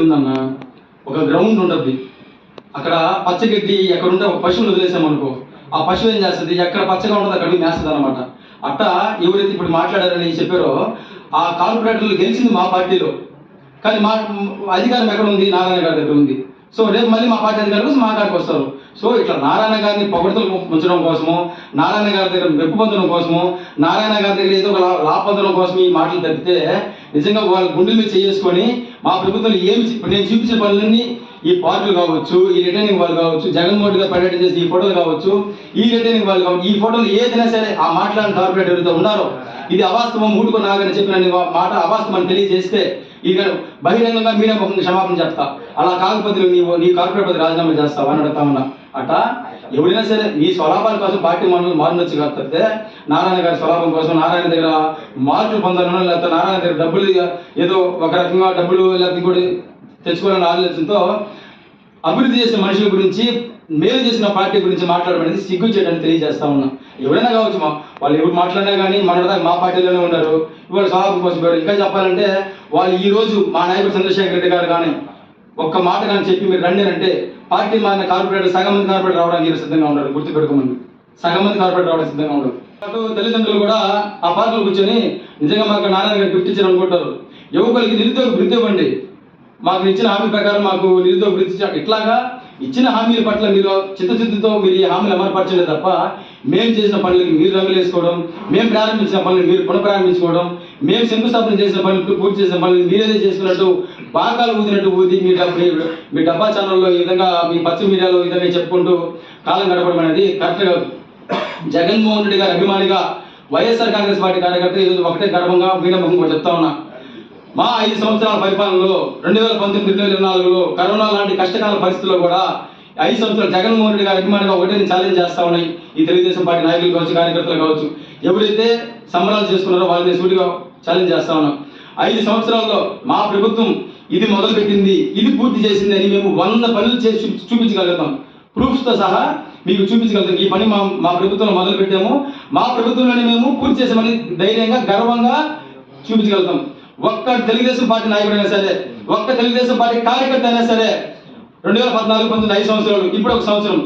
ఉందన్న ఒక గ్రౌండ్ ఉంటుంది. అక్కడ పచ్చగడ్డి ఎక్కడ ఉంటే ఒక పశువుని వదిలేసామనుకో ఆ పశువు ఏం చేస్తుంది? ఎక్కడ పచ్చగా ఉంటుంది అక్కడ మేస్తుంది అనమాట అట్ట ఎవరైతే ఇప్పుడు మాట్లాడారని చెప్పారో ఆ కార్పొరేటర్లు గెలిచింది మా పార్టీలో. కానీ మా అధికారం ఎక్కడ ఉంది? నారాయణ గారి దగ్గర ఉంది. సో రేపు మళ్ళీ మా పార్టీ అధికారులు మా కాడికి వస్తారు. సో ఇట్లా నారాయణ గారిని పొగడతలు ఉంచడం కోసము నారాయణ గారి దగ్గర మెప్పు పొందడం కోసము నారాయణ గారి దగ్గర ఏదో ఒక లా- లాభ పొందడం కోసం ఈ మాటలు తప్పితే నిజంగా వాళ్ళ గుండెల మీద చేసుకొని మా ప్రభుత్వం ఏమి ఇప్పుడు నేను చూపించిన పనులన్నీ ఈ పార్కులు కావచ్చు ఈ రిటర్నింగ్ వాళ్ళు కావచ్చు జగన్మోహన్ రెడ్డి గారు పర్యటన చేసి ఈ ఫోటోలు కావచ్చు ఈ రిటర్నింగ్ వాళ్ళు కావచ్చు ఈ ఫోటోలు ఏదైనా సరే ఆ మాట్లాడిన కార్పొరేట్ ఎవరైతే ఉన్నారో ఇది అవాస్తవం మూడుకో నాగని చెప్పిన మాట అవాస్తవం అని తెలియజేస్తే ఇక బహిరంగంగా మీరే ఒక క్షమాపణ చెప్తా. అలా కాకపోతే నీవు నీ కార్పొరేట్ పది రాజీనామా చేస్తావా అని అడుగుతా ఉన్నా. అట ఎవరైనా సరే మీ స్వలాభాల కోసం పార్టీ మనం మారినొచ్చు కాకపోతే నారాయణ గారి స్వలాభం కోసం నారాయణ దగ్గర మార్కులు పొందాలను లేకపోతే నారాయణ దగ్గర డబ్బులు ఏదో ఒక రకంగా డబ్బులు లేకపోతే ఇంకోటి తెచ్చుకోవాలని ఆలోచనతో అభివృద్ధి చేసిన మనుషుల గురించి మేలు చేసిన పార్టీ గురించి మాట్లాడమనేది సిగ్గు చేయడానికి తెలియజేస్తా ఉన్నా. ఎవరైనా కావచ్చు మా వాళ్ళు ఎవరు మాట్లాడినా కానీ మన దాకా మా పార్టీలోనే ఉన్నారు. ఇవాళ స్వలాభం కోసం పోయారు ఇంకా చెప్పాలంటే వాళ్ళు ఈ రోజు మా నాయకుడు చంద్రశేఖర్ రెడ్డి గారు కానీ ఒక్క మాట కానీ చెప్పి మీరు రండి అంటే పార్టీ మారిన కార్పొరేటర్ సగం మంది కార్పొరేటర్ రావడానికి మీరు సిద్ధంగా ఉన్నారు. గుర్తుపెట్టుకోమని. సగం మంది కార్పొరేటర్ రావడానికి సిద్ధంగా ఉన్నారు. తల్లిదండ్రులు కూడా ఆ పార్టీలో కూర్చొని నిజంగా మాకు నారాయణ గారు గిఫ్ట్ అనుకుంటారు యువకులకి నిరుద్యోగ వృద్ధి ఇవ్వండి. మాకు ఇచ్చిన హామీ ప్రకారం మాకు నిరుద్యోగ వృత్తి ఇట్లాగా ఇచ్చిన హామీల పట్ల మీరు చిత్తశుద్ధితో మీరు ఈ హామీలు అమలుపరచలేదు తప్ప మేము చేసిన పనులకు మీరు రంగులు వేసుకోవడం మేము ప్రారంభించిన పనులు మీరు పునఃప్రారంభించుకోవడం మేము శంకుస్థాపన చేసిన పనులు పూర్తి చేసిన పనులు మీరేదే చేసుకున్నట్టు బాకాలు ఊదినట్టు ఊది మీ డబ్బు మీ- మీ డబ్బా ఛానల్లో ఈ విధంగా మీ పచ్చ మీడియాలో ఈ విధంగా చెప్పుకుంటూ కాలం గడపడం అనేది కరెక్ట్గా జగన్మోహన్ రెడ్డి గారి అభిమానిగా వైఎస్ఆర్ కాంగ్రెస్ పార్టీ కార్యకర్త ఈరోజు ఒకటే గర్వంగా మీడియా చెప్తా ఉన్నా. మా ఐదు సంవత్సరాల పరిపాలనలో రెండు వేల పంతొమ్మిది రెండు వేల ఇరవై నాలుగులో కరోనా లాంటి కష్టకాల పరిస్థితుల్లో కూడా ఐదు సంవత్సరాలు జగన్మోహన్ రెడ్డి గారు అభిమానిగా ఒకటే ఛాలెంజ్ చేస్తా ఉన్నాయి. ఈ తెలుగుదేశం పార్టీ నాయకులు కావచ్చు కార్యకర్తలు కావచ్చు. ఎవరైతే సంబరాలు చేసుకున్నారో వాళ్ళని సూటిగా ఛాలెంజ్ చేస్తా ఉన్నాం. ఐదు సంవత్సరాల్లో మా ప్రభుత్వం ఇది మొదలుపెట్టింది ఇది పూర్తి చేసింది అని మేము వంద పనులు చేసి చూపించగలుగుతాం. ప్రూఫ్స్తో సహా మీకు చూపించగలుగుతాం. ఈ పని మా మా ప్రభుత్వంలో మొదలు పెట్టాము మా ప్రభుత్వంలోనే మేము పూర్తి చేసామని ధైర్యంగా గర్వంగా చూపించగలుగుతాం. ఒక్క తెలుగుదేశం పార్టీ నాయకుడైనా సరే ఒక్క తెలుగుదేశం పార్టీ కార్యకర్త అయినా సరే రెండు వేల పద్నాలుగు పంతొమ్మిది ఐదు సంవత్సరాలు ఇప్పుడు ఒక సంవత్సరం.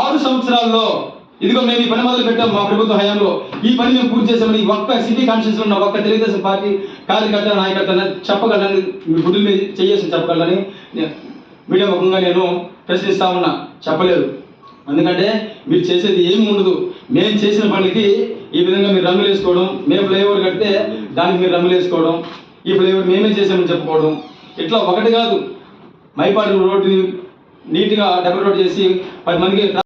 ఆరు సంవత్సరాల్లో ఇదిగో మేము ఈ పని మొదలు పెట్టాం మా ప్రభుత్వ హయాంలో. ఈ పని మేము పూర్తి చేసామని ఒక్క సిటీ కాన్స్టిట్యూన్స్ ఉన్న ఒక్క తెలుగుదేశం పార్టీ కార్యకర్త నాయకర్త చెప్పగలని మీ గుడ్డు మీద చెప్పగలని మీడియా ముఖంగా నేను ప్రశ్నిస్తా ఉన్నా. చెప్పలేదు. ఎందుకంటే మీరు చేసేది ఏమి ఉండదు. మేము చేసిన పనికి ఈ విధంగా మీరు రంగులు వేసుకోవడం మేము ఫ్లైఓవర్ కడితే దానికి మీరు రంగులు వేసుకోవడం ఈ ఫ్లైఓవర్ మేమే చేసామని చెప్పుకోవడం ఇట్లా ఒకటి కాదు. మైపాడు రోడ్డుని నీట్గా డెకరేట్ చేసి పది మందికి